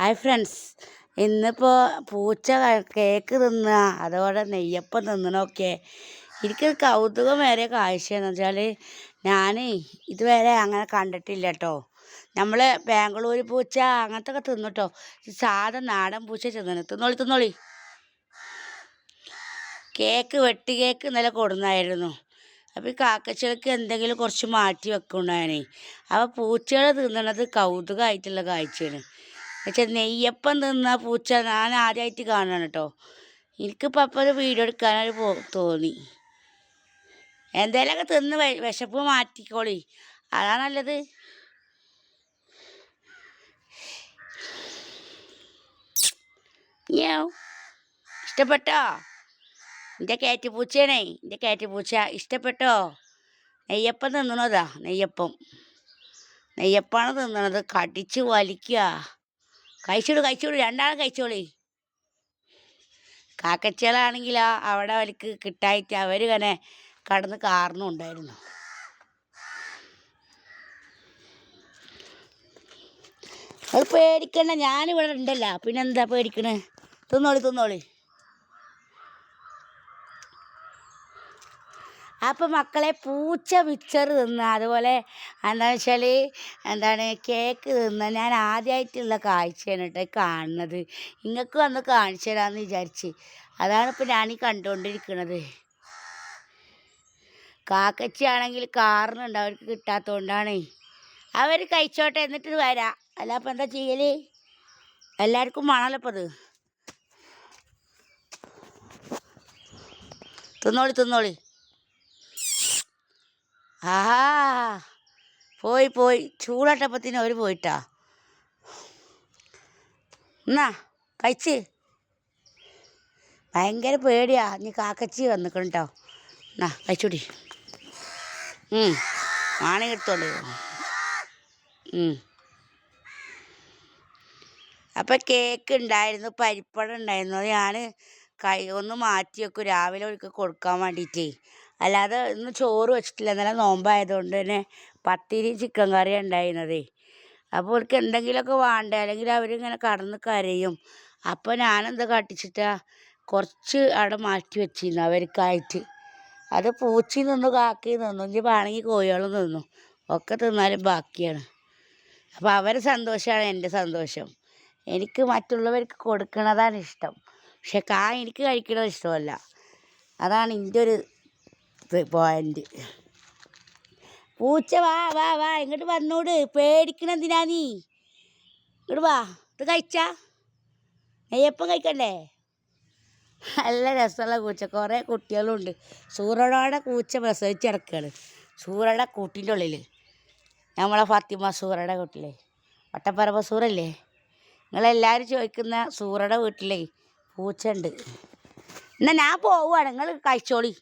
Hi friends. ഇന്നിപ്പോൾ പൂച്ച cake തിന്നുക അതോടെ നെയ്യപ്പം തിന്നണമൊക്കെ എനിക്ക് വേറെ കാഴ്ചയെന്ന് വെച്ചാൽ ഞാൻ ഇതുവരെ അങ്ങനെ കണ്ടിട്ടില്ല കേട്ടോ നമ്മൾ ബാംഗ്ലൂർ പൂച്ച അങ്ങനത്തെ ഒക്കെ തിന്നു കേട്ടോ സാധാ നാടൻ പൂച്ച തിന്നണം. തിന്നോളി തിന്നോളി. കേക്ക് വെട്ടി കേക്ക് ഇന്നലെ കൊടുന്നായിരുന്നു. അപ്പോൾ ഈ കാക്കച്ചിലക്ക് എന്തെങ്കിലും കുറച്ച് മാറ്റി വെക്കുണ്ടായനെ അപ്പോൾ പൂച്ചകൾ തിന്നണത് കൗതുകമായിട്ടുള്ള കാഴ്ചയാണ്. എന്നുവെച്ചാൽ നെയ്യപ്പം തിന്ന പൂച്ച ഞാൻ ആദ്യമായിട്ട് കാണുകയാണ് കേട്ടോ എനിക്കിപ്പോൾ അപ്പോൾ ഒരു വീഡിയോ എടുക്കാനൊരു പോ തോന്നി. എന്തേലൊക്കെ തിന്ന് വിശപ്പ് മാറ്റിക്കോളി. അതാ നല്ലത്. ഇഷ്ടപ്പെട്ടോ? എന്റെ കയറ്റുപൂച്ചയാണേ എന്റെ കയറ്റിപ്പൂച്ച ഇഷ്ടപ്പെട്ടോ? നെയ്യപ്പം തിന്നണതാ നെയ്യപ്പം. നെയ്യപ്പാണ് തിന്നണത് കടിച്ച് വലിക്കുക കഴിച്ചോളൂ കഴിച്ചോളൂ. രണ്ടാളും കഴിച്ചോളി. കാക്കച്ചകളാണെങ്കിലോ അവിടെ അവർക്ക് കിട്ടായിട്ട് അവർ തന്നെ കടന്ന് കാർന്നുണ്ടായിരുന്നു. അത് പേടിക്കണ്ട. ഞാനിവിടെ ഉണ്ടല്ലോ. പിന്നെന്താ പേടിക്കണേ? തിന്നോളി തിന്നോളി. അപ്പം മക്കളെ പൂച്ച മിച്ചർ തിന്ന. അതുപോലെ എന്താണെന്ന് വെച്ചാൽ എന്താണ് കേക്ക് തിന്ന. ഞാൻ ആദ്യമായിട്ടുള്ള കാഴ്ചയാണ് കേട്ടോ കാണുന്നത്. നിങ്ങൾക്ക് വന്ന് കാണിച്ചു തരാമെന്ന് വിചാരിച്ച്. അതാണ് ഇപ്പൊ ഞാൻ ഈ കാക്കച്ചി ആണെങ്കിൽ കാറിനുണ്ട് അവർക്ക് കിട്ടാത്തതുകൊണ്ടാണേ അവർ കഴിച്ചോട്ടെ എന്നിട്ട് വരാം. അല്ല അപ്പം എന്താ ചെയ്യൽ എല്ലാവർക്കും വേണമല്ലോ അപ്പം അത് തിന്നോളി തിന്നോളി. ആഹാ. പോയി പോയി. ചൂടട്ടപ്പത്തിന് അവർ പോയിട്ടാ. എന്നാ കഴിച്ച്. ഭയങ്കര പേടിയാ. നീ കാക്കച്ചി വന്നിക്കണം കേട്ടോ എന്നാ കഴിച്ചുടി മാണി എടുത്തോണ്ട് അപ്പം കേക്ക് ഉണ്ടായിരുന്നു പരിപ്പടം ഉണ്ടായിരുന്നു. ഞാൻ കൈ ഒന്ന് മാറ്റി വെക്കും രാവിലെ ഒരിക്കൽ കൊടുക്കാൻ വേണ്ടിയിട്ടേ അല്ലാതെ ഇന്ന് ചോറ് വെച്ചിട്ടില്ല. ഇന്നലെ നോമ്പായതുകൊണ്ട് തന്നെ പത്തിരി ചിക്കൻ കറി ഉണ്ടായിരുന്നതേ. അപ്പോൾ അവർക്ക് എന്തെങ്കിലുമൊക്കെ വേണ്ടേ? അല്ലെങ്കിൽ അവരിങ്ങനെ കടന്ന് കരയും. അപ്പോൾ ഞാനെന്താ കാട്ടിച്ചിട്ടാ? കുറച്ച് അവിടെ മാറ്റി വെച്ചിരുന്നു അവർക്കായിട്ട്. അത് പൂച്ചി നിന്നു കാക്കി നിന്നു ഇനി വേണമെങ്കിൽ കോഴികളും നിന്നു. ഒക്കെ തിന്നാലും ബാക്കിയാണ്. അപ്പോൾ അവരെ സന്തോഷമാണ് എന്റെ സന്തോഷം. എനിക്ക് മറ്റുള്ളവർക്ക് കൊടുക്കുന്നതാണ് ഇഷ്ടം. പക്ഷെ കാ എനിക്ക് കഴിക്കണത് ഇഷ്ടമല്ല. അതാണ് എന്റെ ഒരു ഇത് പോയിന്റ് പൂച്ച വാ വാ വാ ഇങ്ങോട്ട് വന്നോട്. പേടിക്കണ എന്തിനാ നീ? ഇങ്ങോട്ട് വാ ഇത് കഴിച്ചാ? നെയ്യപ്പം കഴിക്കണ്ടേ? നല്ല രസമുള്ള പൂച്ച. കുറേ കുട്ടികളുണ്ട്. സൂറടോടെ പൂച്ച പ്രസവിച്ച് കിടക്കുകയാണ് സൂറയുടെ കൂട്ടിന്റെ ഉള്ളിൽ നമ്മളെ ഫാത്തിമ സൂറയുടെ വീട്ടിലെ വട്ടപ്പറമ്പ സൂറല്ലേ നിങ്ങളെല്ലാവരും ചോദിക്കുന്ന സൂറയുടെ വീട്ടിലേ പൂച്ച ഉണ്ട് എന്നാൽ ഞാൻ പോവുകയാണ് നിങ്ങൾ കഴിച്ചോളി.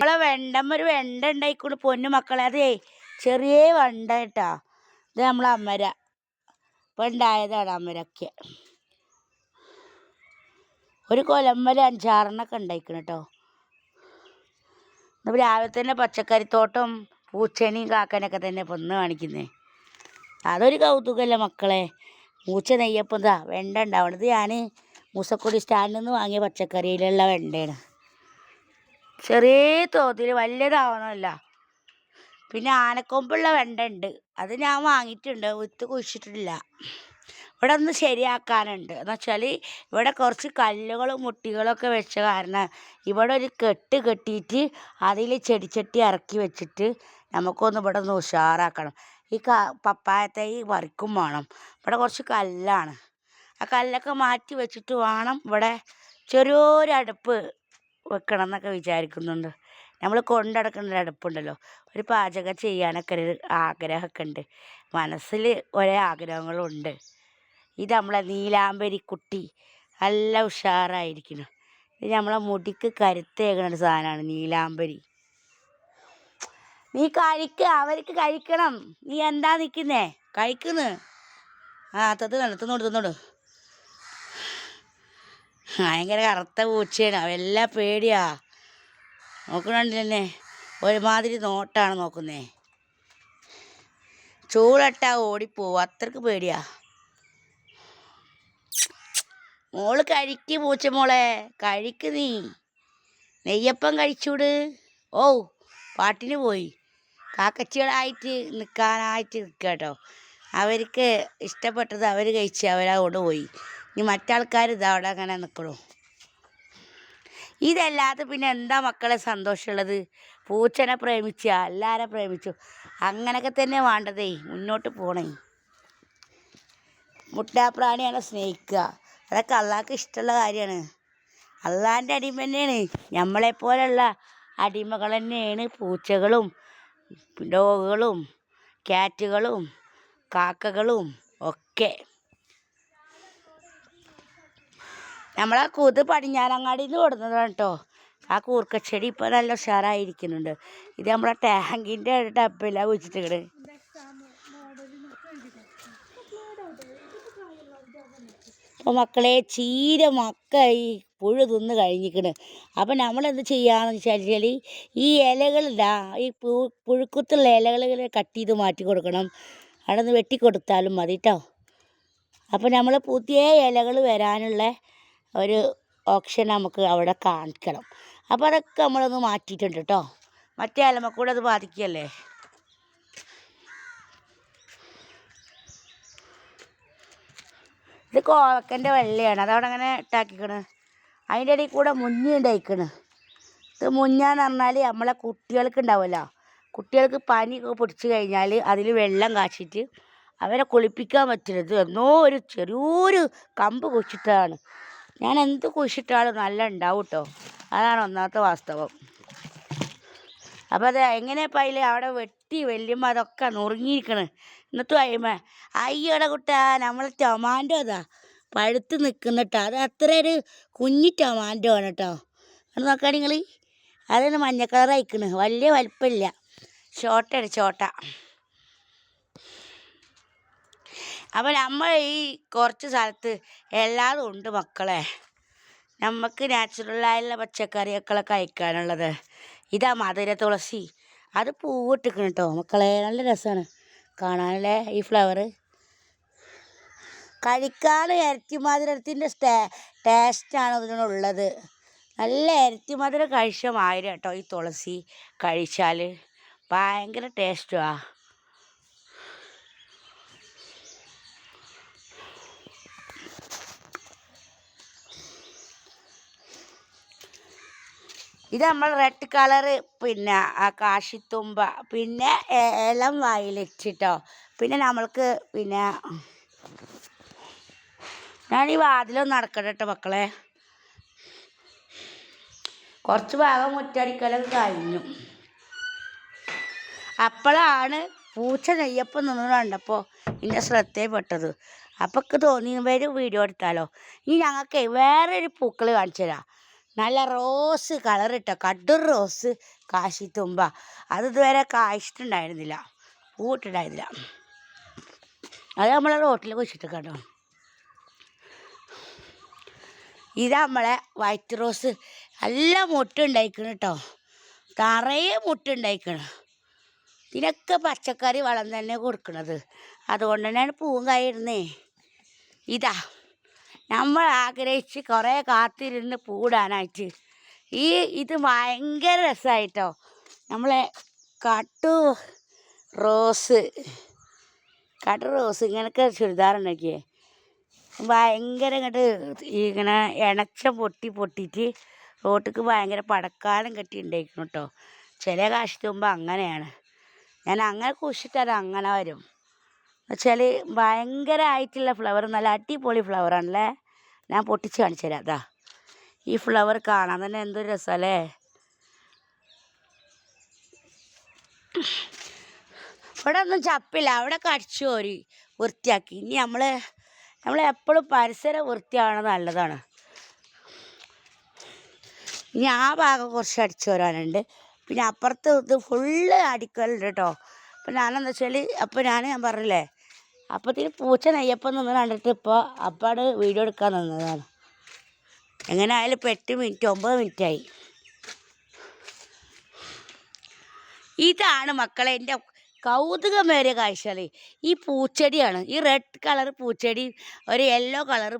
നമ്മളെ വെണ്ടമ്മ ഒരു വെണ്ട ഉണ്ടായിക്കൊണ്ട് പൊന്നു മക്കളെ. അതേ ചെറിയ വെണ്ട കേട്ടാ. ഇത് നമ്മളെ അമ്മര. ഇപ്പം ഉണ്ടായതാണ് അമരൊക്കെ ഒരു കൊലമ്മൽ അഞ്ചാറെണ്ണൊക്കെ ഉണ്ടായിക്കണം കേട്ടോ ഇന്നിപ്പോൾ രാവിലെ തന്നെ പച്ചക്കറിത്തോട്ടം പൂച്ചണിയും കാക്കനൊക്കെ തന്നെ പൊന്ന് കാണിക്കുന്നേ. അതൊരു കൗതുകമല്ലേ മക്കളെ. മൂച്ച നെയ്യപ്പം എന്താ വെണ്ട ഉണ്ടാവണത് ഞാൻ മൂസക്കൊടി സ്റ്റാൻഡിൽ നിന്ന് വാങ്ങിയ പച്ചക്കറിയിലുള്ള വെണ്ടയാണ് ചെറിയ തോതിൽ വലിയതാവണമല്ല പിന്നെ ആനക്കൊമ്പുള്ള വെണ്ട ഉണ്ട് അത് ഞാൻ വാങ്ങിയിട്ടുണ്ട്. വിത്ത് കുഴിച്ചിട്ടില്ല ഇവിടെ ഒന്ന് ശരിയാക്കാനുണ്ട്. എന്ന് വെച്ചാൽ ഇവിടെ കുറച്ച് കല്ലുകളും മുട്ടികളൊക്കെ വെച്ച കാരണം ഇവിടെ ഒരു കെട്ട് കെട്ടിയിട്ട് അതിൽ ചെടിച്ചട്ടി ഇറക്കി വെച്ചിട്ട് നമുക്കൊന്ന് ഇവിടെ ഒന്ന് ഉഷാറാക്കണം. ഈ ക പപ്പായ ഈ പറിക്കും വേണം. ഇവിടെ കുറച്ച് കല്ലാണ്. ആ കല്ലൊക്കെ മാറ്റി വെച്ചിട്ട് വേണം ഇവിടെ ചെറിയൊരു അടുപ്പ് വെക്കണം എന്നൊക്കെ വിചാരിക്കുന്നുണ്ട്. നമ്മൾ കൊണ്ടടക്കുന്ന ഒരു അടുപ്പുണ്ടല്ലോ. ഒരു പാചകം ചെയ്യാനൊക്കെ ഒരു ആഗ്രഹമൊക്കെ ഉണ്ട് മനസ്സിൽ ഒരേ ആഗ്രഹങ്ങളുണ്ട്. ഇത് നമ്മളെ നീലാംബരി കുട്ടി നല്ല ഉഷാറായിരിക്കുന്നു. ഇത് നമ്മളെ മുടിക്ക് കരുത്തേകണ ഒരു സാധനമാണ് നീലാംബരി. നീ കഴിക്ക അവർക്ക് കഴിക്കണം. നീ എന്താ നിൽക്കുന്നേ കഴിക്കുന്നു ആ തത് തന്നോട് തിന്നോട്. ഭയങ്കര കറുത്ത പൂച്ചയാണ്. അവെല്ലാം പേടിയാ. നോക്കണുണ്ടല്ലേ ഒരുമാതിരി നോട്ടാണ് നോക്കുന്നേ. ചൂടട്ടാ ഓടിപ്പോവും. അത്രയ്ക്ക് പേടിയാ. മോൾ കഴിക്ക് പൂച്ച മോളെ. കഴിക്ക് നീ. നെയ്യപ്പം കഴിച്ചൂട്. ഓ പാട്ടിന് പോയി. കാക്കച്ചികളായിട്ട് നിൽക്കാനായിട്ട് നിൽക്കുക കേട്ടോ അവർക്ക് ഇഷ്ടപ്പെട്ടത് അവർ കഴിച്ച് അവരവിടെ പോയി. ഇനി മറ്റാൾക്കാർ ഇതാ അവിടെ അങ്ങനെ നിൽക്കണു ഇതല്ലാതെ പിന്നെ എന്താ മക്കളെ സന്തോഷമുള്ളത്? പൂച്ചനെ പ്രേമിച്ച എല്ലാവരെ പ്രേമിച്ചു. അങ്ങനെയൊക്കെ തന്നെ വേണ്ടതേ. മുന്നോട്ട് പോണേ. മുട്ടാപ്രാണിയാണ് സ്നേഹിക്കുക. അതൊക്കെ അള്ളാഹ്ക്ക് ഇഷ്ടമുള്ള കാര്യമാണ്. അള്ളാഹിന്റെ അടിമ തന്നെയാണ്. നമ്മളെപ്പോലുള്ള അടിമകൾ തന്നെയാണ് പൂച്ചകളും ഡോഗുകളും ക്യാറ്റുകളും കാക്കകളും ഒക്കെ. നമ്മളെ കൂത് പടിഞ്ഞാറങ്ങാടിയിൽ നിന്ന് കൊടുന്നതാണ് കേട്ടോ ആ കൂർക്കച്ചെടി ഇപ്പോൾ നല്ല ഉഷാറായിരിക്കുന്നുണ്ട്. ഇത് നമ്മളെ ടാങ്കിന്റെ ടപ്പിലാണ് വെച്ചിട്ട് അപ്പോൾ മക്കളെ ചീര മക്ക ഈ പുഴു തിന്ന് കഴിഞ്ഞിക്കണ് അപ്പം നമ്മളെന്ത് ചെയ്യാന്ന് വെച്ചാൽ ഈ ഇലകളിലാ ഈ പു പുഴുക്കുത്തുള്ള ഇലകൾ കട്ട് ചെയ്ത് മാറ്റി കൊടുക്കണം. അവിടെ നിന്ന് വെട്ടിക്കൊടുത്താലും മതി കേട്ടോ അപ്പം നമ്മൾ പുതിയ ഇലകൾ വരാനുള്ള ഒരു ഓപ്ഷൻ നമുക്ക് അവിടെ കാണിക്കണം. അപ്പോൾ അതൊക്കെ നമ്മളൊന്ന് മാറ്റിയിട്ടുണ്ട് കേട്ടോ മറ്റേ അലമക്കൂടെ അത് ബാധിക്കുകയല്ലേ ഇത് കോവക്കന്റെ വെള്ളയാണ്. അതവിടെ അങ്ങനെ ഇട്ടാക്കിക്കണ്? അതിന്റെ ഇടയിൽ കൂടെ മുഞ്ഞി ഉണ്ടായിക്കണ് ഇത് മുഞ്ഞാന്ന് പറഞ്ഞാൽ നമ്മളെ കുട്ടികൾക്ക് ഉണ്ടാവുമല്ലോ കുട്ടികൾക്ക് പനി പിടിച്ചു കഴിഞ്ഞാൽ അതിൽ വെള്ളം കാച്ചിട്ട് അവരെ കുളിപ്പിക്കാൻ പറ്റരുത്. എന്നോ ഒരു ചെറിയൊരു കമ്പ് കുഴിച്ചിട്ടതാണ് ഞാൻ എന്ത് കുഴിച്ചിട്ടാലും നല്ല ഉണ്ടാവും കേട്ടോ അതാണ് ഒന്നാമത്തെ വാസ്തവം. അപ്പോൾ അത് എങ്ങനെയപ്പോൾ അതിൽ അവിടെ വെട്ടി വല്യമ്മ അതൊക്കെ നുറുങ്ങിയിരിക്കണ്. എന്നിട്ടും അയ്മ അയ്യോടെ കുട്ടാ നമ്മളെ ടൊമാൻഡോ അതാ പഴുത്ത് നിൽക്കുന്നിട്ടോ അത് അത്ര ഒരു കുഞ്ഞി ടൊമാൻഡോ ആണ് കേട്ടോ അത് നോക്കാം നിങ്ങൾ അതാണ് മഞ്ഞ അയക്കണ് വലിയ വലിപ്പമില്ല. ഷോർട്ടാണ് ചോട്ട അപ്പോൾ നമ്മൾ ഈ കുറച്ച് സ്ഥലത്ത് എല്ലാതും ഉണ്ട് മക്കളെ. നമുക്ക് നാച്ചുറലായുള്ള പച്ചക്കറികളൊക്കെ കഴിക്കാനുള്ളത്. ഇതാ മധുര തുളസി. അത് പൂവിട്ടിക്കണം കേട്ടോ മക്കളെ. നല്ല രസമാണ് കാണാനല്ലേ ഈ ഫ്ലവർ കഴിക്കാൻ ഇരട്ടി മധുരത്തിന്റെ സ്റ്റേ ടേസ്റ്റാണ് ഇതിനുള്ളത് നല്ല ഇരട്ടി മധുരം കഴിച്ച മാതിരി കേട്ടോ ഈ തുളസി കഴിച്ചാൽ ഭയങ്കര ടേസ്റ്റുമാണ് ഇത് നമ്മൾ റെഡ് കളറ് പിന്നെ കാശിത്തുമ്പ പിന്നെ ഏലം ഇളം വയലറ്റ് ട്ടോ പിന്നെ നമ്മൾക്ക് പിന്നെ ഞാൻ ഈ വാതിലൊന്ന് നടക്കട്ടെ കേട്ടോ മക്കളെ. കുറച്ച് ഭാഗം മുറ്റടിക്കലൊക്കെ കഴിഞ്ഞു. അപ്പോഴാണ് പൂച്ച നെയ്യപ്പം നിന്ന് കണ്ടപ്പോൾ എന്റെ ശ്രദ്ധയിൽപ്പെട്ടത്. അപ്പൊക്ക് തോന്നി വരും വീഡിയോ എടുത്താലോ. ഇനി ഞങ്ങൾക്ക് വേറൊരു പൂക്കൾ കാണിച്ചു തരാം നല്ല റോസ് കളർ ഇട്ട. കടു റോസ് കാശിത്തുമ്പ അത് ഇതുവരെ കായ്ച്ചിട്ടുണ്ടായിരുന്നില്ല പൂവിട്ടുണ്ടായിരുന്നില്ല അത് നമ്മളെ റോട്ടിൽ കുഴിച്ചിട്ട് കേട്ടോ. ഇത് നമ്മളെ വൈറ്റ് റോസ്. നല്ല മുട്ടുണ്ടായിക്കണ് കേട്ടോ നിറയെ മുട്ടുണ്ടായിക്കണ്. ഇതിനൊക്കെ പച്ചക്കറി വളം തന്നെ കൊടുക്കണത്. അതുകൊണ്ട് തന്നെയാണ് പൂവും കായിരുന്നേ ഇതാ. നമ്മൾ ആഗ്രഹിച്ച് കുറേ കാത്തിരുന്ന് പൂടാനായിട്ട്. ഈ ഇത് ഭയങ്കര രസമായിട്ടോ നമ്മളെ കട്ടു റോസ് കട്ടു റോസ് ഇങ്ങനൊക്കെ ചുരിദാർ ഉണ്ടാക്കിയേ. ഭയങ്കര ഇങ്ങോട്ട് ഇങ്ങനെ ഇണച്ച പൊട്ടി പൊട്ടിയിട്ട് റോട്ടിക്ക് ഭയങ്കര പടക്കാലം കെട്ടി ഉണ്ടായിരിക്കണം കേട്ടോ. ചില കാശത്തുമ്പോൾ അങ്ങനെയാണ്. ഞാൻ അങ്ങനെ കുഴിച്ചിട്ടാൽ അങ്ങനെ വരും. എന്നുവെച്ചാൽ ഭയങ്കരമായിട്ടുള്ള ഫ്ലവർ നല്ല അടിപൊളി ഫ്ലവറാണല്ലേ ഞാൻ പൊട്ടിച്ച് കാണിച്ചു തരാം അതാ ഈ ഫ്ലവർ കാണാൻ തന്നെ എന്തൊരു രസമല്ലേ ഇവിടെ ഒന്നും ചപ്പില്ല അവിടെ കടിച്ചു ഒരു വൃത്തിയാക്കി. ഇനി നമ്മൾ നമ്മൾ എപ്പോഴും പരിസരം വൃത്തിയാവണത് നല്ലതാണ്. ഇനി ആ ഭാഗം കുറച്ച് അടിച്ചു വരാനുണ്ട്. പിന്നെ അപ്പുറത്ത് ഇത് ഫുള്ള് അടിക്കലുണ്ട് കേട്ടോ. അപ്പം ഞാനെന്താ വെച്ചാൽ അപ്പോൾ ഞാൻ ഞാൻ പറഞ്ഞില്ലേ അപ്പത്തിന് പൂച്ച നെയ്യപ്പം നിന്ന് കണ്ടിട്ട് ഇപ്പോൾ അപ്പാട് വീഡിയോ എടുക്കാൻ നിന്നതാണ്. എങ്ങനെ ആയാലും ഇപ്പോൾ എട്ട് മിനിറ്റ് ഒമ്പത് മിനിറ്റായി. ഇതാണ് മക്കളെ എന്റെ കൗതുകമേറിയ കാഴ്ചകൾ ഈ പൂച്ചെടിയാണ്. ഈ റെഡ് കളർ പൂച്ചെടി ഒരു യെല്ലോ കളർ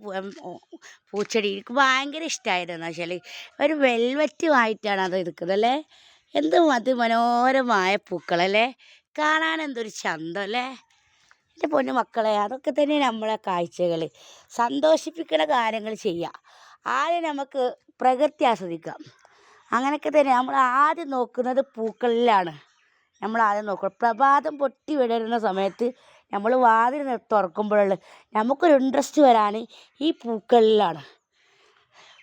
പൂച്ചെടി. എനിക്ക് ഭയങ്കര ഇഷ്ടമായിരുന്നു വെച്ചാൽ ഒരു വെൽവറ്റുമായിട്ടാണ് അത് എടുക്കുന്നത് അല്ലേ എന്ത് അതിമനോഹരമായ പൂക്കളല്ലേ? കാണാൻ എന്തൊരു ചന്തം അല്ലേ? എന്റെ പൊന്നു മക്കളെ അതൊക്കെ തന്നെ നമ്മളെ കാഴ്ചകൾ സന്തോഷിപ്പിക്കുന്ന കാര്യങ്ങൾ ചെയ്യുക ആദ്യം നമുക്ക് പ്രകൃതി ആസ്വദിക്കാം. അങ്ങനെയൊക്കെ തന്നെ നമ്മൾ ആദ്യം നോക്കുന്നത് പൂക്കളിലാണ്. നമ്മൾ ആദ്യം നോക്കുക പ്രഭാതം പൊട്ടി വിടരുന്ന സമയത്ത് നമ്മൾ വാതിൽ തുറക്കുമ്പോഴുള്ള നമുക്കൊരു ഇൻട്രസ്റ്റ് വരാൻ ഈ പൂക്കളിലാണ്.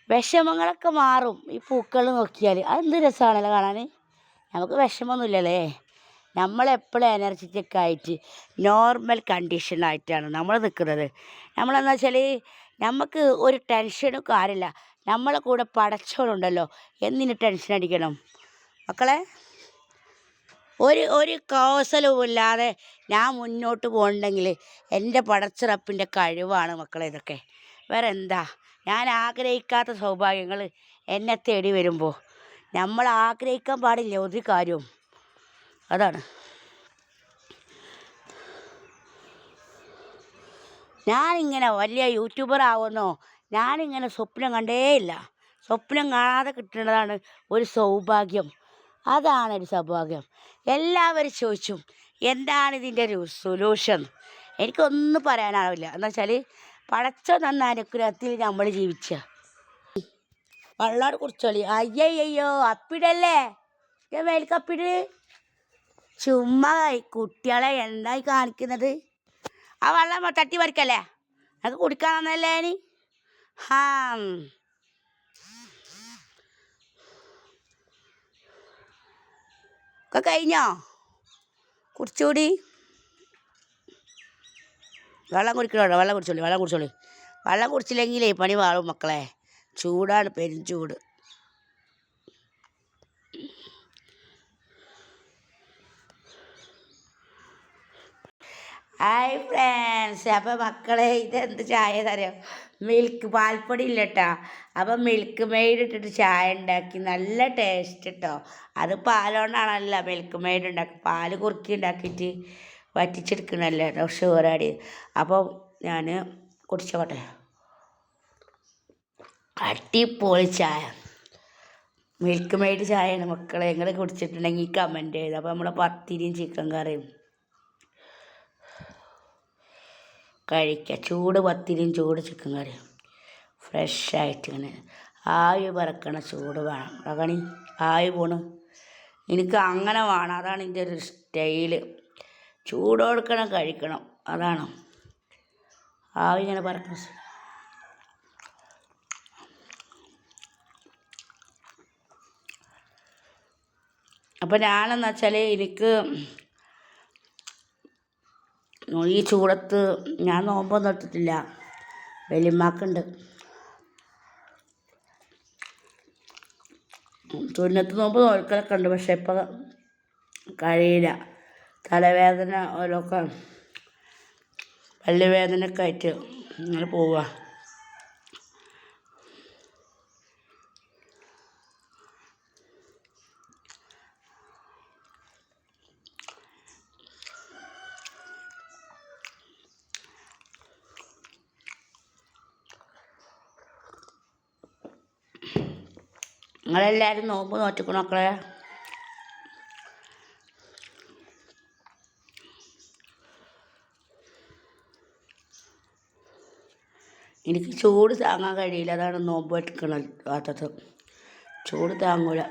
വിഷമങ്ങളൊക്കെ മാറും ഈ പൂക്കൾ നോക്കിയാൽ അതെന്ത് രസമാണല്ലോ കാണാൻ. നമുക്ക് വിഷമമൊന്നുമില്ലല്ലേ? നമ്മളെപ്പോഴും എനർജറ്റിക് ആയിട്ട് നോർമൽ കണ്ടീഷനായിട്ടാണ് നമ്മൾ നിൽക്കുന്നത്. നമ്മളെന്ന് വെച്ചാൽ നമുക്ക് ഒരു ടെൻഷനും കാര്യമില്ല. നമ്മളെ കൂടെ പടച്ചോളുണ്ടല്ലോ എന്തിന് ടെൻഷൻ അടിക്കണം? മക്കളെ ഒരു ഒരു കൗശലവും ഇല്ലാതെ ഞാൻ മുന്നോട്ട് പോകണമെങ്കിൽ എന്റെ പടച്ചിറപ്പിന്റെ കഴിവാണ് മക്കളെ ഇതൊക്കെ. വേറെ എന്താ ഞാൻ ആഗ്രഹിക്കാത്ത സൗഭാഗ്യങ്ങൾ എന്നെ തേടി വരുമ്പോൾ. നമ്മൾ ആഗ്രഹിക്കാൻ പാടില്ല ഒരു കാര്യവും. അതാണ്. ഞാനിങ്ങനെ വലിയ യൂട്യൂബർ ആവുമെന്നോ ഞാനിങ്ങനെ സ്വപ്നം കണ്ടേയില്ല സ്വപ്നം കാണാതെ കിട്ടുന്നതാണ് ഒരു സൗഭാഗ്യം. അതാണ് ഒരു സൗഭാഗ്യം. എല്ലാവരും ചോദിച്ചു എന്താണ് ഇതിന്റെ ഒരു സൊല്യൂഷൻ എനിക്കൊന്നും പറയാനാവില്ല. എന്ന് വെച്ചാൽ പടച്ച നന്ന അനുഗ്രഹത്തിൽ നമ്മൾ ജീവിച്ച വെള്ളോട് കുറിച്ചോളി. അയ്യയ്യോ അപ്പിടല്ലേ? ഞാൻ മേൽക്കപ്പിട്. ചുമ്മാ കുട്ടികളെ എന്തായി കാണിക്കുന്നത്? ആ വെള്ളം തട്ടി പറിക്കല്ലേ? അത് കുടിക്കാനല്ലേ ഇനി? ഹാ. ഒക്കെ കഴിഞ്ഞോ? കുടിച്ചുകൂടി വെള്ളം കുടിക്കണോ? വെള്ളം കുടിച്ചോളി വെള്ളം കുടിച്ചോളി. വെള്ളം കുടിച്ചില്ലെങ്കിലേ പണി വാളും മക്കളെ. ചൂടാണ് പെരും ചൂട്. ഹായ് ഫ്രണ്ട്സ് അപ്പോൾ മക്കളെ ഇതെന്ത് ചായ തരാം? മിൽക്ക് പാൽപ്പൊടി ഇല്ല കേട്ടോ അപ്പം മിൽക്ക് മെയ്ഡ് ഇട്ടിട്ട് ചായ ഉണ്ടാക്കി. നല്ല ടേസ്റ്റ് കേട്ടോ അത് പാലുകൊണ്ടാണല്ലോ മിൽക്ക് മെയ്ഡ് ഉണ്ടാക്കി. പാൽ കുറുക്കി ഉണ്ടാക്കിയിട്ട് വറ്റിച്ചെടുക്കണല്ലോ? ഷുഗറാടി അപ്പോൾ ഞാൻ കുടിച്ചോട്ടെ. അടിപൊളി ചായ. മിൽക്ക് മെയ്ഡ് ചായയാണ് മക്കളെ. നിങ്ങൾ കുടിച്ചിട്ടുണ്ടെങ്കിൽ കമന്റ് ചെയ്ത് അപ്പോൾ നമ്മളെ പത്തിരിയും ചിക്കൻ കറിയും കഴിക്കുക ചൂട് പത്തിരിയും ചൂട് ചിക്കൻ കറിയും. ഫ്രഷായിട്ട് ഇങ്ങനെ ആവി പറക്കണ ചൂട് വേണം. അതാണ് ആവി പോണ്. എനിക്ക് അങ്ങനെ വേണം. അതാണ് എന്റെ ഒരു സ്റ്റൈൽ. ചൂട് കൊടുക്കണം കഴിക്കണം. അതാണ്. ആവി ഇങ്ങനെ പറക്കണം അപ്പോൾ ഞാനെന്ന് വെച്ചാൽ എനിക്ക് ഈ ചൂടത്ത് ഞാൻ നോമ്പൊന്നും എടുത്തിട്ടില്ല. വലിയമ്മാക്കുണ്ട് തുന്നത്ത് നോമ്പ് നോൽക്കലൊക്കെ ഉണ്ട് പക്ഷെ ഇപ്പം കഴിയില്ല. തലവേദന ഓരോക്കെ പല്ലുവേദനയൊക്കെ ആയിട്ട് ഇങ്ങനെ പോവുക. നിങ്ങളെല്ലാവരും നോമ്പ് നോറ്റിക്കണോ മക്കളെ? എനിക്ക് ചൂട് താങ്ങാൻ കഴിയില്ല. അതാണ് നോമ്പ് എടുക്കണ ഭാഗത്തത് ചൂട് താങ്ങൂല.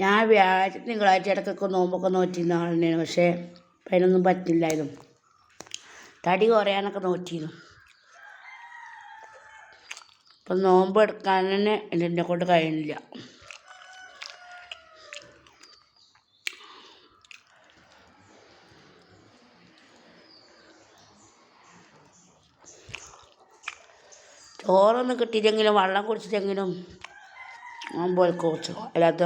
ഞാൻ വ്യാഴാഴ്ച തിങ്കളാഴ്ച ഇടയ്ക്കൊക്കെ നോമ്പൊക്കെ നോറ്റിരുന്ന ആളെന്നെയാണ്. പക്ഷേ അതിനൊന്നും പറ്റില്ലായിരുന്നു. തടി കുറയാനൊക്കെ നോക്കിയിരുന്നു. ഇപ്പം നോമ്പ് എടുക്കാൻ തന്നെ എന്നെ കൊണ്ട് കഴിയുന്നില്ല. ചോറൊന്നും കിട്ടിയില്ലെങ്കിലും വെള്ളം കുടിച്ചിട്ടെങ്കിലും നോമ്പ് കുറിച്ചു അല്ലാത്ത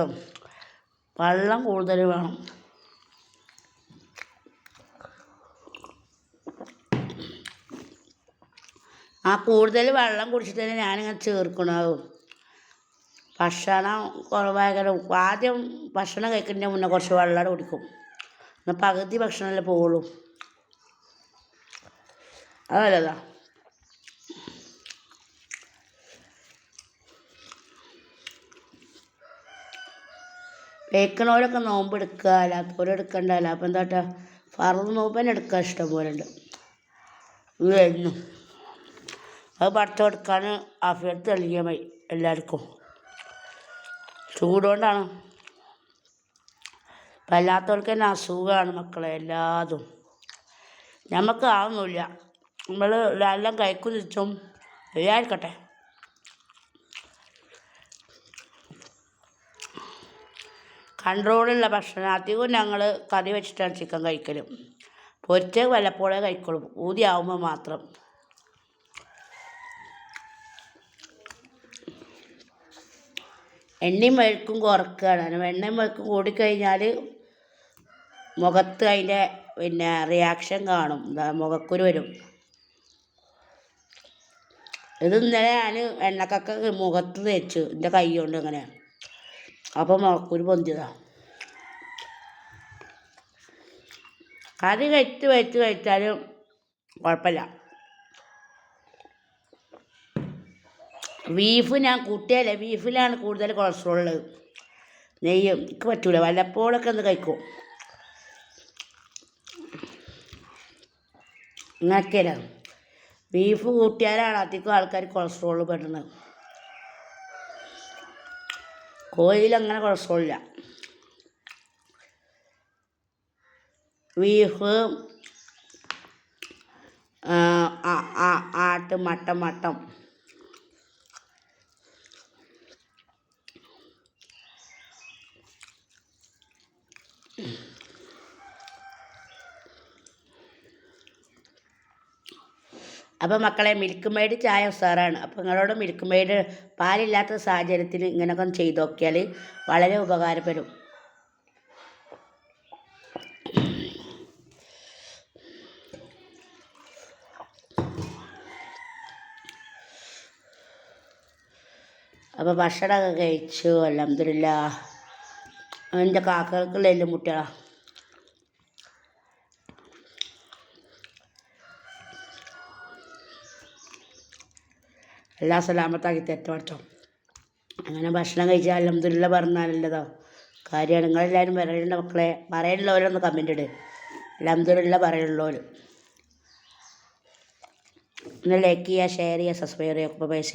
വെള്ളം കൂടുതൽ വേണം. ആ കൂടുതൽ വെള്ളം കുടിച്ചിട്ട് തന്നെ ഞാനിങ്ങനെ ചേർക്കണാവും ഭക്ഷണം കുറവായ ആദ്യം ഭക്ഷണം കഴിക്കുന്നതിന് മുന്നേ കുറച്ച് വെള്ളം കുടിക്കും. എന്നാൽ പകുതി ഭക്ഷണമല്ലേ പോവുള്ളൂ. അതല്ലതാ വെക്കണവരൊക്കെ നോമ്പ് എടുക്കുക അല്ലാത്തവരും എടുക്കണ്ടല്ല. അപ്പം എന്താ ഫറു നോമ്പ് തന്നെ എടുക്കാൻ ഇഷ്ടം പോലെ ഉണ്ട് എന്നും അത് പടച്ചു കൊടുക്കാൻ അഫിയത്ത് നൽകിയ മതി എല്ലാവർക്കും. ചൂടുകൊണ്ടാണ് അപ്പം അല്ലാത്തവർക്ക് തന്നെ അസുഖമാണ് മക്കളെ എല്ലാതും. നമുക്ക് ആവുന്നില്ല. നമ്മൾ എല്ലാം കഴിക്കും തിരിച്ചും വിചാരിക്കട്ടെ കൺട്രോളുള്ള ഭക്ഷണം. അധികവും ഞങ്ങൾ കറി വെച്ചിട്ടാണ് ചിക്കൻ കഴിക്കലും. പൊരിച്ച വല്ലപ്പോഴേ കഴിക്കുള്ളൂ. ഊതി ആവുമ്പോൾ മാത്രം. എണ്ണയും മെഴുക്കും കുറക്കുകയാണ്. എണ്ണയും മെഴുക്കും കൂടിക്കഴിഞ്ഞാൽ മുഖത്ത് അതിന്റെ പിന്നെ റിയാക്ഷൻ കാണും. മുഖക്കുരു വരും. ഇത് ഇന്നലെ ഞാൻ എണ്ണക്കൊക്കെ മുഖത്ത് തേച്ചു. എന്റെ കൈ കൊണ്ട് അങ്ങനെ അപ്പോൾ മുഖക്കുരു പൊന്തിയതാണ് കറി കഴിച്ച് കഴിച്ച് കഴിച്ചാലും കുഴപ്പമില്ല. ബീഫ് ഞാൻ കൂട്ടിയാലേ ബീഫിലാണ് കൂടുതൽ കൊളസ്ട്രോൾ ഉള്ളത്. നെയ്യ് എനിക്ക് പറ്റൂല വല്ലപ്പോഴൊക്കെ ഒന്ന് കഴിക്കും. അങ്ങനെയൊക്കെയല്ല ബീഫ് കൂട്ടിയാലാണ് അധികം ആൾക്കാർ കൊളസ്ട്രോൾ പെടുന്നത്. കോഴിയിൽ അങ്ങനെ കൊളസ്ട്രോൾ ഇല്ല. ബീഫ് ആട്ട് മട്ടം മട്ടൻ അപ്പോൾ മക്കളെ മിൽക്ക് മെയ്ഡ് ചായ ഉസാറാണ്. അപ്പോൾ നിങ്ങളോട് മിൽക്ക് മെയ്ഡ് പാലില്ലാത്ത സാഹചര്യത്തിൽ ഇങ്ങനെയൊക്കെ ഒന്ന് ചെയ്ത് നോക്കിയാൽ വളരെ ഉപകാരപ്പെടും. അപ്പോൾ ഭക്ഷണമൊക്കെ കഴിച്ചു. അലഹമില്ല എന്റെ കാക്കകൾക്കുള്ള എല്ലും എല്ലാ സലാമത്താക്കി തെറ്റോട്ടോ അങ്ങനെ ഭക്ഷണം കഴിച്ചാൽ അലഹമില്ല പറഞ്ഞാലല്ലതോ കാര്യമാണ് നിങ്ങളെല്ലാവരും പറയേണ്ട മക്കളെ. പറയാനുള്ളവരൊന്ന് കമന്റ് ഇട്. അലഹമില്ല പറയാനുള്ളവർ ഒന്ന് ലൈക്ക് ചെയ്യുക ഷെയർ ചെയ്യുക സബ്സ്ക്രൈബ് ചെയ്യുക ഒക്കെ പൈസ